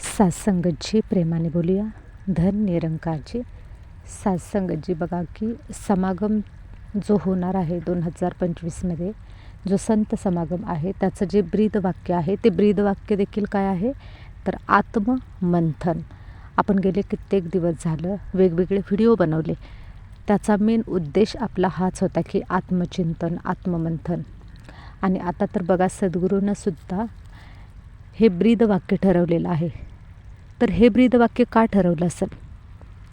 सासंगतजी प्रेमाने बोलूया. धन निरंकारजी. सासंगतजी बघा की समागम जो होणार आहे दोन हजार पंचवीसमध्ये जो संत समागम आहे त्याचं जे ब्रीद वाक्य आहे ते ब्रीद वाक्य देखील काय आहे? तर आत्ममंथन. आपण गेले कित्येक दिवस झालं वेगवेगळे व्हिडिओ बनवले. त्याचा मेन उद्देश आपला हाच होता की आत्मचिंतन आत्ममंथन. आणि आता तर बघा सद्गुरूंनासुद्धा हे ब्रीद वाक्य ठरवलेलं आहे. तर हे ब्रीद वाक्य का ठरवलं असेल?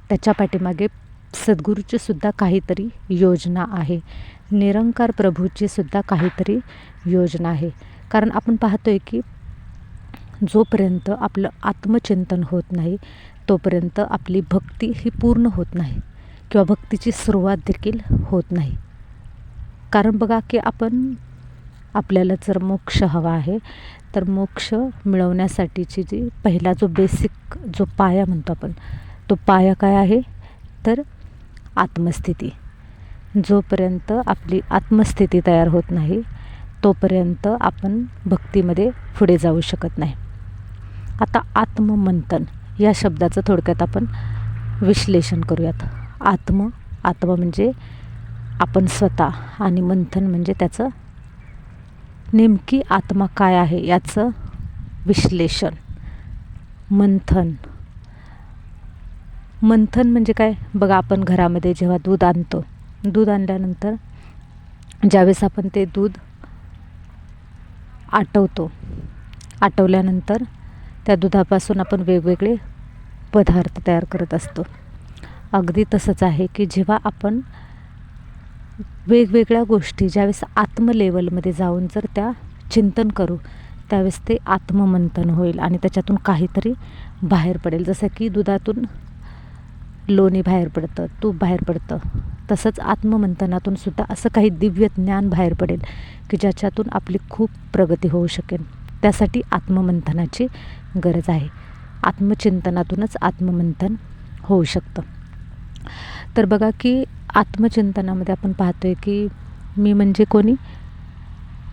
त्याच्या पाठीमागे सद्गुरूची सुद्धा काहीतरी योजना आहे. निरंकार प्रभूची सुद्धा काहीतरी योजना आहे. कारण आपण पाहतोय की जोपर्यंत आपलं आत्मचिंतन होत नाही तोपर्यंत आपली भक्ती ही पूर्ण होत नाही किंवा भक्तीची सुरुवात देखील होत नाही. कारण बघा की आपण आपल्याला जर मोक्ष हवा आहे तर मोक्ष मिळवण्यासाठीची जी पहिला जो बेसिक जो पाया म्हणतो आपण तो पाया काय आहे? तर आत्मस्थिती. जोपर्यंत आपली आत्मस्थिती तयार होत नाही तोपर्यंत आपण भक्तीमध्ये पुढे जाऊ शकत नाही. आता आत्ममंथन या शब्दाचं थोडक्यात आपण विश्लेषण करूयात. आत्म आत्मा म्हणजे आपण स्वतः आणि मंथन म्हणजे त्याचं नेमकी आत्मा काय आहे याचं विश्लेषण. मंथन. मंथन म्हणजे काय? बघा आपण घरामध्ये जेव्हा दूध आणतो दूध आणल्यानंतर ज्यावेळेस आपण ते दूध आटवतो आटवल्यानंतर त्या दुधापासून आपण वेगवेगळे पदार्थ तयार करत असतो. अगदी तसंच आहे की जेव्हा आपण वेगवेगळ्या गोष्टी ज्यावेळेस आत्मलेवलमध्ये जाऊन जर त्या चिंतन करू त्यावेळेस ते आत्ममंथन होईल आणि त्याच्यातून काहीतरी बाहेर पडेल. जसं की दुधातून लोणी बाहेर पडतं तूप बाहेर पडतं तसंच आत्ममंथनातून सुद्धा असं काही दिव्य ज्ञान बाहेर पडेल की ज्याच्यातून आपली खूप प्रगती होऊ शकेल. त्यासाठी आत्ममंथनाची गरज आहे. आत्मचिंतनातूनच आत्ममंथन होऊ शकतं. तर बघा की आत्मचिंतनामध्ये आपण पाहतो आहे की मी म्हणजे कोणी?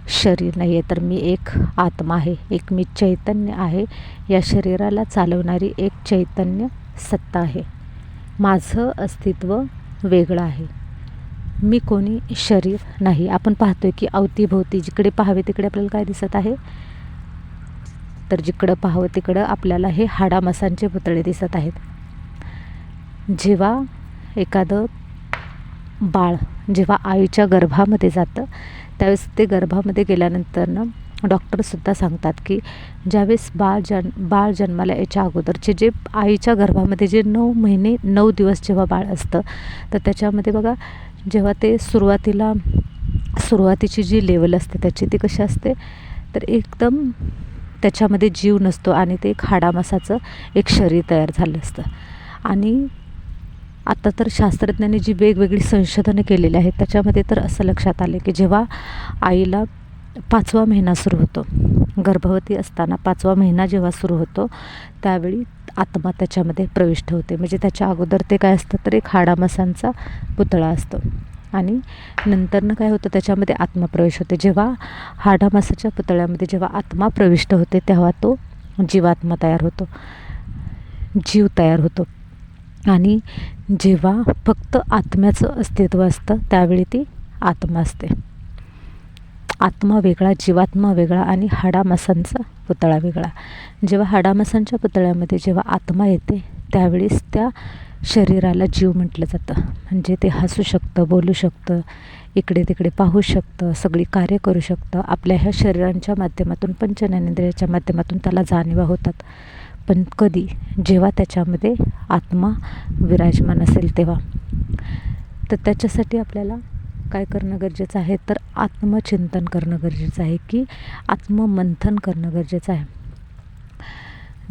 शरीर नाही आहे तर मी एक आत्मा आहे एक मी चैतन्य आहे. या शरीराला चालवणारी एक चैतन्य सत्ता आहे. माझं अस्तित्व वेगळं आहे. मी कोणी? शरीर नाही. आपण पाहतो आहे की अवतीभोवती जिकडे पाहावे तिकडे आपल्याला काय दिसत आहे? तर जिकडं पाहावं तिकडं आपल्याला हे हाडामासांचे पुतळे दिसत आहेत. जेव्हा एखादं बाळ जेव्हा आईच्या गर्भामध्ये जातं त्यावेळेस ते गर्भामध्ये गेल्यानंतरनं डॉक्टरसुद्धा सांगतात की ज्यावेळेस बाळ जन बाळ जन्माला याच्या अगोदरचे जे आईच्या गर्भामध्ये जे नऊ महिने नऊ दिवस जेव्हा बाळ असतं तर त्याच्यामध्ये बघा जेव्हा ते सुरुवातीला सुरुवातीची जी लेवल असते त्याची ती कशी असते तर एकदम त्याच्यामध्ये जीव नसतो आणि ते एक हाडामासाचं एक शरीर तयार झालं असतं. आणि आता तर शास्त्रज्ञांनी जी वेगवेगळी संशोधनं केलेली आहेत त्याच्यामध्ये तर असं लक्षात आलं की जेव्हा आईला पाचवा महिना सुरू होतो गर्भवती असताना पाचवा महिना जेव्हा सुरू होतो त्यावेळी आत्मा त्याच्यामध्ये प्रविष्ट होते. म्हणजे त्याच्या अगोदर ते काय असतं तर एक हाडामासांचा पुतळा असतो. आणि नंतरनं काय होतं त्याच्यामध्ये आत्मप्रवेश होते. जेव्हा हाडामासाच्या पुतळ्यामध्ये जेव्हा आत्मा प्रविष्ट होते तेव्हा तो जीवात्मा तयार होतो. जीव तयार होतो. आणि जेव्हा फक्त आत्म्याचं अस्तित्व असतं त्यावेळी ती आत्मा असते. आत्मा वेगळा जीवात्मा वेगळा आणि हाडामासांचा पुतळा वेगळा. जेव्हा हाडामासांच्या पुतळ्यामध्ये जेव्हा आत्मा येते त्यावेळेस त्या शरीराला जीव म्हटलं जातं. म्हणजे ते हसू शकतं बोलू शकतं इकडे तिकडे पाहू शकतं सगळी कार्य करू शकतं. आपल्या ह्या शरीरांच्या माध्यमातून पंचज्ञानेंद्रियाच्या माध्यमातून त्याला जाणीवा होतात. पण कधी? जेव्हा त्याच्यामध्ये आत्मा विराजमान असेल तेव्हा. तर त्याच्यासाठी आपल्याला काय करणं गरजेचं आहे? तर आत्मचिंतन करणं गरजेचं आहे की आत्ममंथन करणं गरजेचं आहे.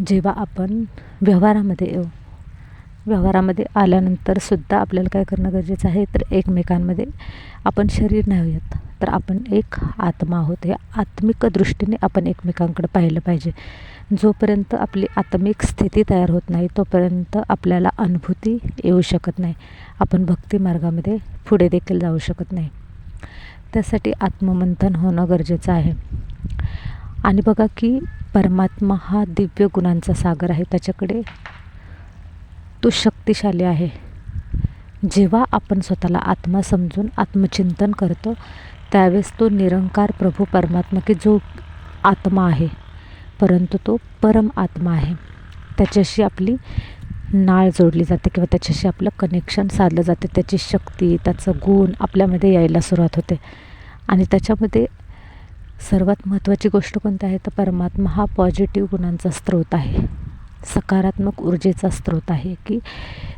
जेव्हा आपण व्यवहारामध्ये येऊ व्यवहारामध्ये आल्यानंतरसुद्धा आपल्याला काय करणं गरजेचं आहे? तर एकमेकांमध्ये आपण शरीर नाही येत तर आपण एक आत्मा आहोत. हे आत्मिक दृष्टीने आपण एकमेकांकडे पाहिलं पाहिजे. जोपर्यंत आपली आत्मिक स्थिती तयार होत नाही तोपर्यंत आपल्याला अनुभूती येऊ शकत नाही. आपण भक्ती मार्गामध्ये पुढे देखील जाऊ शकत नाही. त्यासाठी आत्ममंथन होणं गरजेचं आहे. आणि बघा की परमात्मा हा दिव्य गुणांचा सागर आहे. त्याच्याकडे तो शक्तिशाली आहे. जेव्हा आपण स्वतःला आत्मा समजून आत्मचिंतन करतो त्यावेळेस तो निरंकार प्रभू परमात्मा की जो आत्मा आहे परंतु तो परम आत्मा आहे. त्याच्याशी आपली नाळ जोडली जाते किंवा त्याच्याशी आपलं कनेक्शन साधलं जाते. त्याची शक्ती त्याचं गुण आपल्यामध्ये यायला सुरुवात होते. आणि त्याच्यामध्ये सर्वात महत्त्वाची गोष्ट कोणती आहे? तर परमात्मा हा पॉझिटिव्ह गुणांचा स्रोत आहे. सकारात्मक ऊर्जेचा स्रोत आहे की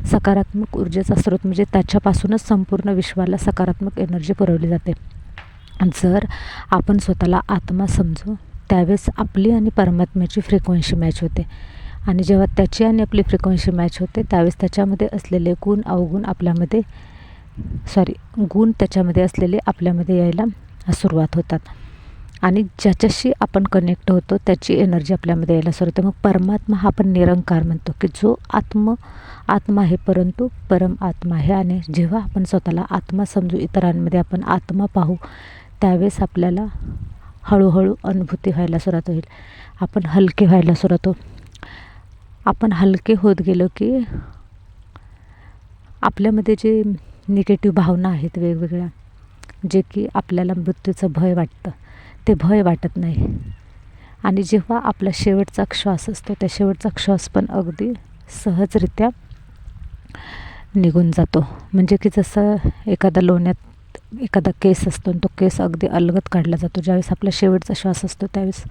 सकारात्मक ऊर्जेचा स्रोत म्हणजे त्याच्यापासूनच संपूर्ण विश्वाला सकारात्मक एनर्जी पुरवली जाते. जर आपण स्वतःला आत्मा समजू त्यावेळेस आपली आणि परमात्म्याची फ्रिक्वेन्सी मॅच होते. आणि जेव्हा त्याची आणि आपली फ्रिक्वेन्सी मॅच होते त्यावेळेस त्याच्यामध्ये असलेले गुण अवगुण आपल्यामध्ये सॉरी गुण त्याच्यामध्ये असलेले आपल्यामध्ये यायला सुरुवात होतात. आणि ज्याच्याशी आपण कनेक्ट होतो त्याची एनर्जी आपल्यामध्ये यायला सुरू होते. मग परमात्मा हा आपण निरंकार म्हणतो की जो आत्म आत्मा आहे परंतु परम आत्मा आहे. आणि जेव्हा आपण स्वतःला आत्मा समजू इतरांमध्ये आपण आत्मा पाहू त्यावेळेस आपल्याला हळूहळू अनुभूती व्हायला सुरुवात होईल. आपण हलके व्हायला सुरुवात हो आपण हलके होत गेलो की आपल्यामध्ये जे निगेटिव्ह भावना आहेत वेगवेगळ्या जे की आपल्याला मृत्यूचं भय वाटतं ते भय वाटत नाही. आणि जेव्हा आपला शेवटचा श्वास असतो त्या शेवटचा श्वास पण अगदी सहजरित्या निघून जातो. म्हणजे की जसं एखादा लोण्यात एखादा केस असतो आणि तो केस अगदी अलगत काढला जातो. ज्यावेळेस आपला शेवटचा श्वास असतो त्यावेळेस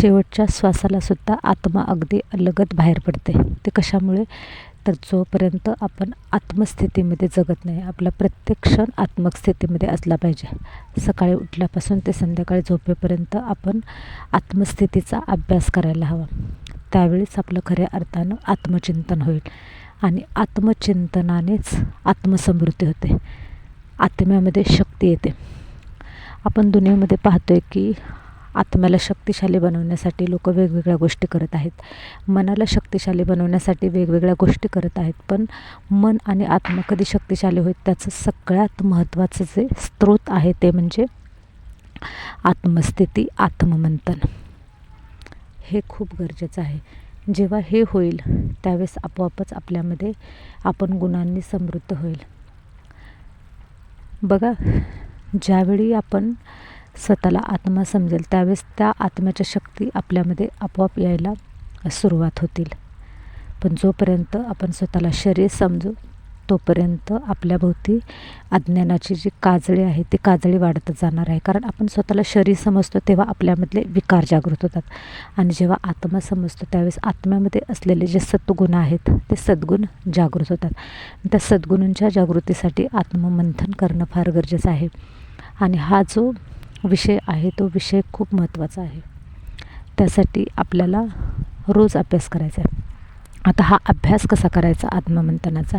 शेवटच्या श्वासालासुद्धा आत्मा अगदी अलगत बाहेर पडते. ते कशामुळे? तर जोपर्यंत आपण आत्मस्थितीमध्ये जगत नाही आपला प्रत्येक क्षण आत्मस्थितीमध्ये असला पाहिजे. सकाळी उठल्यापासून ते संध्याकाळी झोपेपर्यंत आपण आत्मस्थितीचा अभ्यास करायला हवा. त्यावेळीच आपलं खऱ्या अर्थानं आत्मचिंतन होईल आणि आत्मचिंतनानेच आत्मसमृद्धी होते. आत्म्यामध्ये शक्ती येते. आपण दुनियेमध्ये पाहतो आहे की आत्म्याला शक्तिशाली बनवण्यासाठी लोक वेगवेगळ्या गोष्टी करत आहेत. मनाला शक्तिशाली बनवण्यासाठी वेगवेगळ्या गोष्टी करत आहेत. पण मन आणि आत्मा कधी शक्तिशाली होईल त्याचं सगळ्यात महत्त्वाचं जे स्रोत आहे ते म्हणजे आत्मस्थिती आत्ममंथन. हे खूप गरजेचं आहे. जेव्हा हे होईल त्यावेळेस आपोआपच आपल्यामध्ये आपण गुणांनी समृद्ध होईल. बघा ज्यावेळी आपण स्वतःला आत्मा समजेल त्यावेळेस त्या आत्म्याच्या शक्ती आपल्यामध्ये आपोआप यायला सुरुवात होतील. पण जोपर्यंत आपण स्वतःला शरीर समजू तोपर्यंत आपल्याभोवती अज्ञानाची जी काजळी आहे ती काजळी वाढतच जाणार आहे. कारण आपण स्वतःला शरीर समजतो तेव्हा आपल्यामधले विकार जागृत होतात. आणि जेव्हा आत्मा समजतो त्यावेळेस आत्म्यामध्ये असलेले जे सद्गुण आहेत ते सद्गुण जागृत होतात. त्या सद्गुणांच्या जागृतीसाठी आत्ममंथन करणं फार गरजेचं आहे. आणि हा जो विषय आहे तो विषय खूप महत्त्वाचा आहे. त्यासाठी आपल्याला रोज अभ्यास करायचा आहे. आता हा अभ्यास कसा करायचा? आत्ममंथनाचा.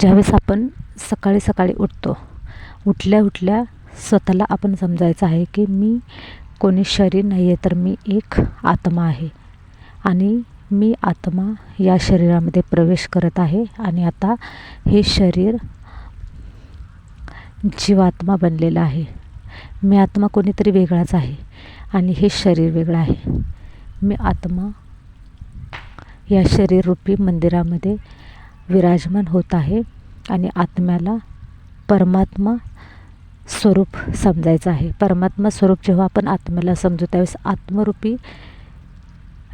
ज्यावेळेस आपण सकाळी सकाळी उठतो उठल्या उठल्या स्वतःला आपण समजायचं आहे की मी कोणी शरीर नाही आहे तर मी एक आत्मा आहे. आणि मी आत्मा या शरीरामध्ये प्रवेश करत आहे आणि आता हे शरीर जीवात्मा बनलेलं आहे. मी आत्मा कोणीतरी वेगळाच आहे आणि हे शरीर वेगळं आहे. मी आत्मा या शरीररूपी मंदिरामध्ये विराजमान होत आहे आणि आत्म्याला परमात्मा स्वरूप समजायचं आहे. परमात्मा स्वरूप जेव्हा आपण आत्म्याला समजू त्यावेळेस आत्मरूपी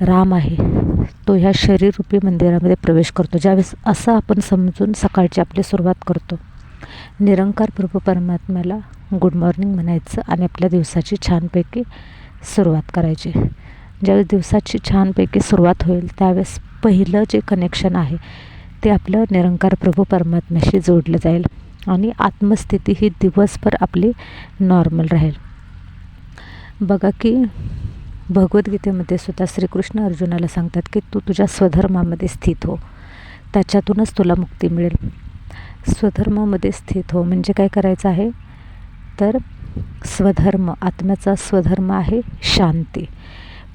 राम आहे. तो ह्या शरीररूपी मंदिरामध्ये प्रवेश करतो. ज्यावेळेस असं आपण समजून सकाळची आपली सुरुवात करतो. निरंकार प्रभू परमात्म्याला गुड मॉर्निंग म्हणायचं आणि आपल्या दिवसाची छानपैकी सुरुवात करायची. ज्यावेळेस दिवसाची छानपैकी सुरुवात होईल त्यावेळेस पहिलं जे कनेक्शन आहे ते आपलं निरंकार प्रभू परमात्म्याशी जोडलं जाईल आणि आत्मस्थिती ही दिवसभर आपली नॉर्मल राहील. बघा की भगवद्गीतेमध्ये सुद्धा श्रीकृष्ण अर्जुनाला सांगतात की तू तुझ्या स्वधर्मामध्ये स्थित हो. त्याच्यातूनच तुला मुक्ती मिळेल. स्वधर्मामध्ये स्थित हो म्हणजे काय करायचं आहे? तर स्वधर्म आत्म्याचा स्वधर्म आहे शांती.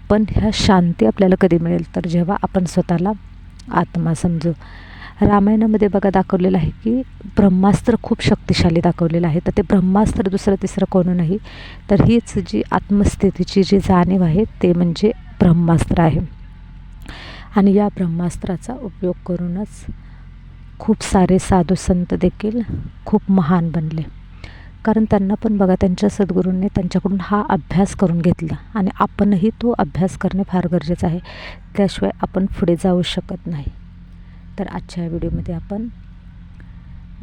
पण ह्या शांती आपल्याला कधी मिळेल? तर जेव्हा आपण स्वतःला आत्मा समजू. रामायणामध्ये बघा दाखवलेलं आहे की ब्रह्मास्त्र खूप शक्तिशाली दाखवलेलं आहे. तर ते ब्रह्मास्त्र दुसरं तिसरं कोणी नाही. तर हीच जी आत्मस्थितीची जी जाणीव आहे ते म्हणजे ब्रह्मास्त्र आहे. आणि या ब्रह्मास्त्राचा उपयोग करूनच खूप सारे साधू संत देखील खूप महान बनले. कारण त्यांना पण बघा त्यांच्या सद्गुरूंनी त्यांच्याकडून हा अभ्यास करून घेतला. आणि आपणही तो अभ्यास करणे फार गरजेचं आहे. त्याशिवाय आपण पुढे जाऊ शकत नाही. तर आजच्या या व्हिडिओमध्ये आपण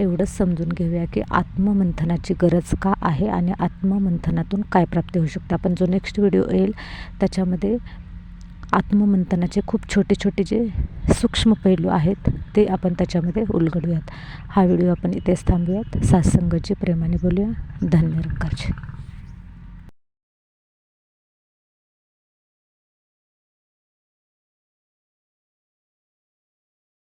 एवढंच समजून घेऊया की आत्ममंथनाची गरज का आहे आणि आत्ममंथनातून काय प्राप्ती होऊ शकते. आपण जो नेक्स्ट व्हिडिओ येईल त्याच्यामध्ये आत्ममंथनाचे खूप छोटे छोटे जे सूक्ष्म पैलू आहेत ते आपण त्याच्यामध्ये उलगडूयात. हा व्हिडिओ आपण इथेच थांबूयात. सासंगची प्रेमाने बोलूया. धन्य रंगाचे